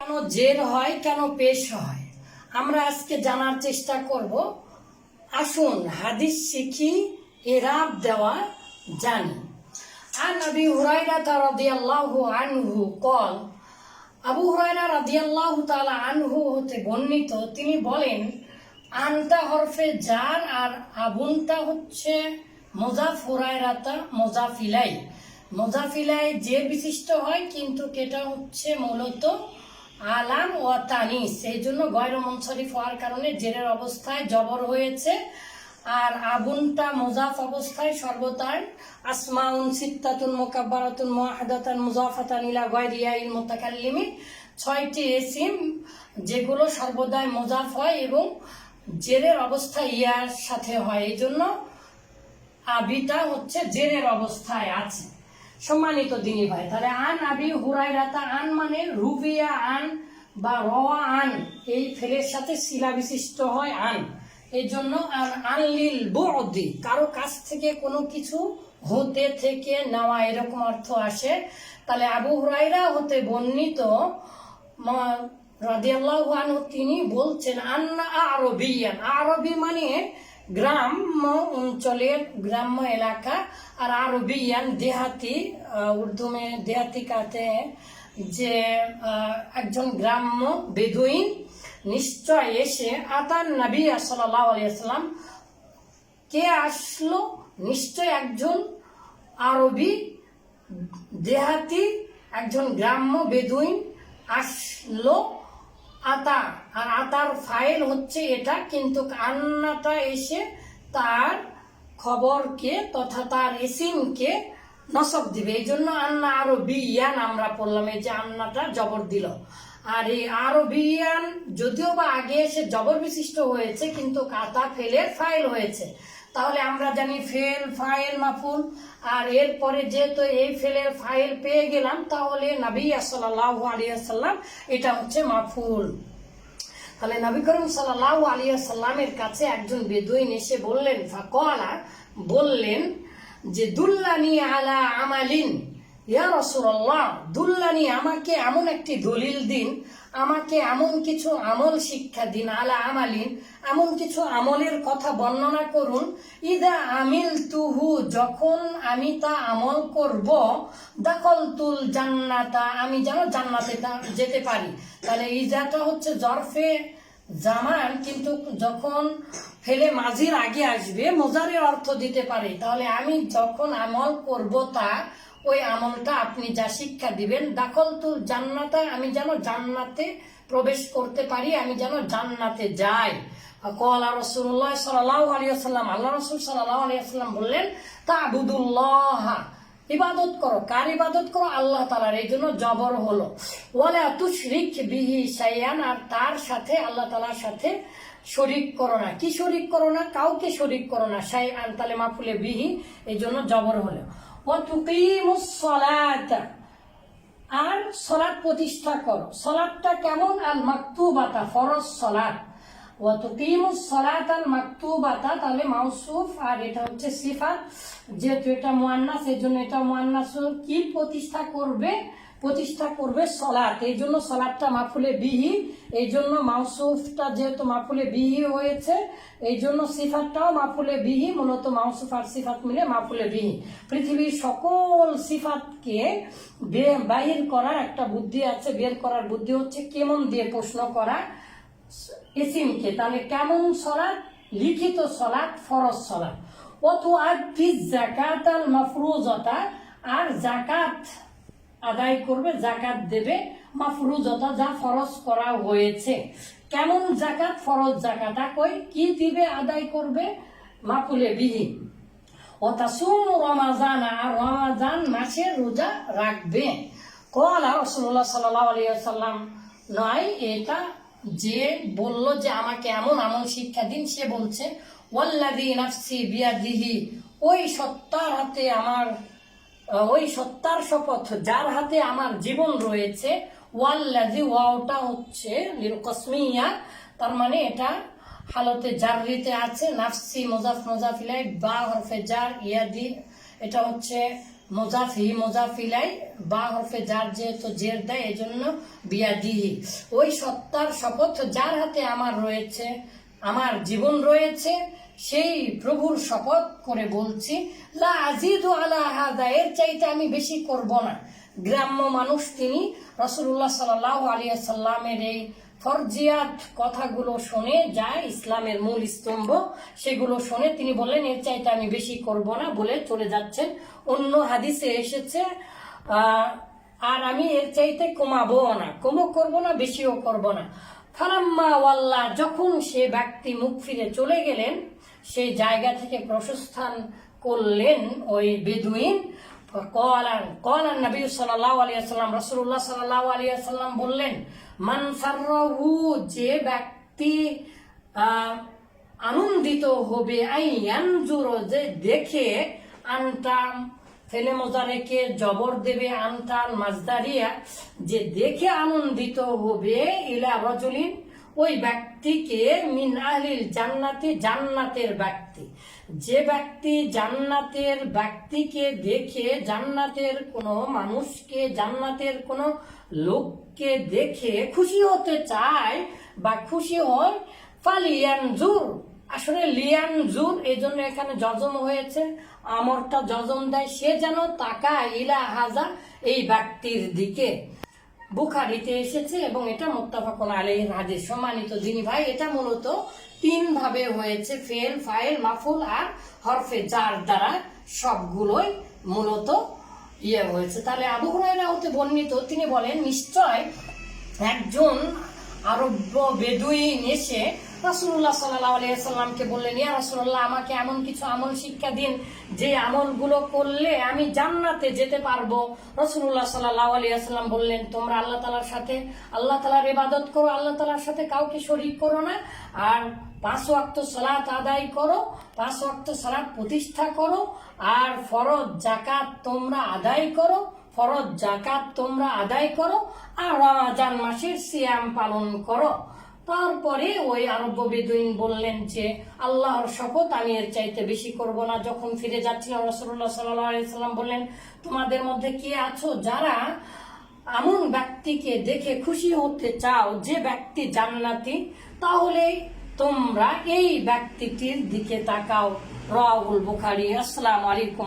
কেন জেল হয়, কেন পেশ হয়? আমরা আজকে জানার চেষ্টা করব, আসুন হাদিস শিখি, এরাব দেওয়া জানি। আর নবী হুরাইরা আনহু কল, আবু হুরাইরা আনহু হতে বর্ণিত, তিনি বলেন, আনতা হরফে জার আর আবুনতা হচ্ছে মোজাফ হুরায়রাতা মোজাফিলাই মোজাফিলাই যে বিশিষ্ট হয়, কিন্তু কেটা হচ্ছে মূলত আলাম ও তানিস সেই জন্য গয়র মনসরিফ হওয়ার কারণে জেরের অবস্থায় জবর হয়েছে আর আবুনটা মোজাফ অবস্থায় সর্বতার আসমাউন সিত্তাতুন মোকাব্বারাতুন মুআহাদাতান মুজাফাতান ইলা গায়রিয়াইল মুতাকাল্লিমি ছয়টি এসিম যেগুলো সর্বদাই মোজাফ হয় এবং জেরের অবস্থা ইয়ার সাথে হয়। এই জন্য আবিটা হচ্ছে জেরের অবস্থায় আছে। সম্মানিত দিনী ভাই, তাহলে আন আবি হুরাইরাতা আন মানে রুবিয়া আন বা রওয়া আন, এই ফেলের সাথে শিলা বিশিষ্ট হয় আন। এই জন্য আন আনলিল বুদি, কারও কাছ থেকে কোনো কিছু হতে থেকে নেওয়া এরকম অর্থ আসে। তাহলে আবু হুরাইরা হতে বর্ণিত রাদিয়াল্লাহু তিনি বলছেন, আন্না আরবিয়ান, আরবি মানে গ্রাম্য অঞ্চলের, গ্রাম্য এলাকা আর আরবিয়ান দেহাতি উর্দু মে দেহাতি কাতে যে একজন গ্রাম্য বেদুইন নিশ্চয় এসে আতান নবী সাল্লাহ আলিয়াল্লাম কে আসলো? নিশ্চয় একজন আরবি দেহাতি, একজন গ্রাম্য বেদুইন আসলো আতা আর আতার ফাইল হচ্ছে এটা, কিন্তু আন্নাটা এসে তার খবরকে তথা তার এসিমকে নসব দিবে। এই জন্য আন্না আরও বিয়ান আমরা পড়লাম, এই যে আন্নাটা জবর দিল। আর এই আরও বিয়ান যদিও বা আগে এসে জবর বিশিষ্ট হয়েছে, কিন্তু কাতা ফেলের ফাইল হয়েছে। তাহলে আমরা জানি ফেল ফাইল মাফুল আর এরপরে যেহেতু এই ফেলের ফাইল পেয়ে গেলাম, তাহলে নবী সাল্লাহ আলিয়াল্লাম এটা হচ্ছে মাফুল তাহলে নবী করিম সাল্লাহ আলিয়া সাল্লামের কাছে একজন বেদুইন এসে বললেন, ফাকলা, বললেন যে, দুল্লানি আলা আমালিন। ইয়া রসুল্লাহ দুল্লানি আমাকে এমন একটি দলিল দিন, আমাকে এমন কিছু আমল শিক্ষা দিন, আলা আমালিন, এমন কিছু আমলের কথা বর্ণনা করুন। ইদা আমিল তুহু যখন আমি তা আমল করব দখল তুল জান্নাতা, আমি যেন জান্নাতে যেতে পারি। তাহলে ইজাটা হচ্ছে জরফে জামান, কিন্তু যখন ফেলে মাঝির আগে আসবে, মোজারের অর্থ দিতে পারে। তাহলে আমি যখন আমল করব তা ওই আমলটা আপনি যা শিক্ষা দিবেন, দাখল তো জান্নাতা, আমি যেন জান্নাতে প্রবেশ করতে পারি, আমি যেন জান্নাতে যাই। কলা রসুল্লাহ সাল্লাহ আলিয়াল্লাম আল্লাহ রসুল সাল্লাহ আলিয়াল্লাম বললেন তা আবুদুল্লাহ ইবাদত করো। কার ইবাদত করো? আল্লাহ তালার এই জন্য জবর হলো। ওয়ালা তুশরিক বিহি সাইয়ান আর তার সাথে, আল্লাহ তালার সাথে শরিক করো না। কি শরিক করো না? কাউকে শরিক করো না। সাই আন তালে মাফুলে বিহি, এই জন্য জবর হলো। আর সলাদ প্রতিষ্ঠা করো। সলাদটা কেমন? আল মাকতুবাতা, ফরজ সলাদ তাহলে মাউসুফ। আর এটা হচ্ছে সিফাত। যেহেতু এটা মুয়ান্নাস এই জন্য এটা মুয়ান্নাস কি প্রতিষ্ঠা করবে? প্রতিষ্ঠা করবে সলাৎ। এই জন্য সলাৎটা মাফুলে বিহি, এই জন্য মাউসুফটা যেহেতু মাফুলে বিহি হয়েছে, এই জন্য সিফাতটাও মাফুলে বিহি, মূলত মাউসুফ আর সিফাত মিলে মাফুলে বিহি। পৃথিবীর সকল সিফাতকে বাহির করার একটা বুদ্ধি আছে, বের করার বুদ্ধি হচ্ছে কেমন দিয়ে প্রশ্ন করা? এসিমকে, তাহলে কেমন সলাৎ? লিখিত সলাৎ, ফরজ সলাৎ। অথু আদি জাকাত আল মাফরুজতা, আর জাকাত আদায় করবে, জাকাত দেবে, মাফরুজতা যা ফরজ করা হয়েছে। কেমন জাকাত? ফরজ জাকাত কই? কি দিবে, আদায় করবে? মাফুলে বিহীন ও তাসুম রমাজান, আর রমাজান মাসের রোজা রাখবে। কলা রসুল্লাহ সাল্লাহ আলিয়াল্লাম নয় এটা যে বলল যে আমাকে এমন আমল শিক্ষা দিন, সে বলছে ওয়াল্লাদি নাফসি বিয়াদিহি ওই সত্তার হাতে আমার ওই সত্তার শপথ, যার হাতে আমার জীবন রয়েছে ওয়াল্লাজি ওয়াওটা হচ্ছে লিরকসমিয়া তার মানে এটা হালতে জারিতে আছে, নাফসি মোজাফ মোজাফিলাই, বা হরফে জার, ইয়াদি। এটা হচ্ছে মোজাফি, মোজাফিলাই, বা হরফে যার যেহেতু জের দেয় এই জন্য বিয়া দিহি ওই সত্তার শপথ যার হাতে আমার রয়েছে আমার জীবন রয়েছে, সেই প্রভুর শপথ করে বলছি, লা আজিদু এর চাইতে আমি বেশি করব না। গ্রাম্য মানুষ তিনি রসুল্লাহ সাল্লাহ আলিয়া সাল্লামের এই ফরজিয়াত কথাগুলো শুনে যায় ইসলামের মূল স্তম্ভ, সেগুলো শুনে তিনি বললেন, এর চাইতে আমি বেশি করব না বলে চলে যাচ্ছেন। অন্য হাদিসে এসেছে আর আমি এর চাইতে কমাবো না, কমও করব না, বেশিও করব না। ফালাম্মা ওয়াল্লাহ যখন সে ব্যক্তি মুখ ফিরে চলে গেলেন সেই জায়গা থেকে প্রশস্থান করলেন ওই বেদুইন। কলান কলান নবী সাল্লাহ আলিয়াল্লাম রসুল্লাহ সাল্লাহ আলিয়াল্লাম বললেন, মান সারহু যে ব্যক্তি আনন্দিত হবে, আইয়ানজুর, যে দেখে আনটাম ফেলে মোজারেকে জবর দেবে আনটান মাজদারিয়া, যে দেখে আনন্দিত হবে ইলা রজলিন, ওই ব্যক্তিকে মিন আহলিল জান্নাতি, জান্নাতের ব্যক্তি। যে ব্যক্তি জান্নাতের ব্যক্তিকে দেখে জান্নাতের কোনো মানুষকে, জান্নাতের কোনো লোককে দেখে খুশি হতে চায় বা খুশি হয়, ফালিয়ানজুর। আসলে লিয়ানজুর এই জন্য এখানে জজম হয়েছে। আমরটা জজম দেয়, সে যেন তাকায়, ইলা হাজা, এই ব্যক্তির দিকে। বুখারিতে এসেছে এবং এটা মোত্তাফাকুন আলাইহির হাদিস। সম্মানিত যিনি ভাই, এটা মূলত তিন ভাবে হয়েছে, ফেল, ফাইল, মাফুল আর হরফে যার দ্বারা সবগুলোই মূলত ইয়ে হয়েছে। তাহলে আবু হুরায়রা হতে বর্ণিত, তিনি বলেন, নিশ্চয় একজন আরব্য বেদুইন এসে রাসুল্লাহ সাল্লাহ আলিয়াল্লামকে বললেন, ইয়া রাসুল্লাহ আমাকে এমন কিছু আমল শিক্ষা দিন, যে আমলগুলো করলে আমি জান্নাতে যেতে পারব। রসুল্লাহ সাল্লাহ আলিয়াল্লাম বললেন, তোমরা আল্লাহ তালার সাথে, আল্লাহ তালার ইবাদত করো, আল্লাহ তালার সাথে কাউকে শরিক করো না। আর পাঁচ ওয়াক্ত সালাত আদায় করো, পাঁচ ওয়াক্ত সালাত প্রতিষ্ঠা করো, আর ফরজ জাকাত তোমরা আদায় করো, ফরজ জাকাত তোমরা আদায় করো, আর রমাজান মাসের সিয়াম পালন করো। তারপরে ওই আরব্য বেদুইন বললেন যে, আল্লাহর শপথ আমি এর চাইতে বেশি করব না। যখন ফিরে যাচ্ছিলাম রসুল্লাহ সাল্লাম বললেন, তোমাদের মধ্যে কে আছো যারা এমন ব্যক্তিকে দেখে খুশি হতে চাও, যে ব্যক্তি জান্নাতি, তাহলে তোমরা এই ব্যক্তিটির দিকে তাকাও। রাহুল বুখারি, আসসালামু আলাইকুম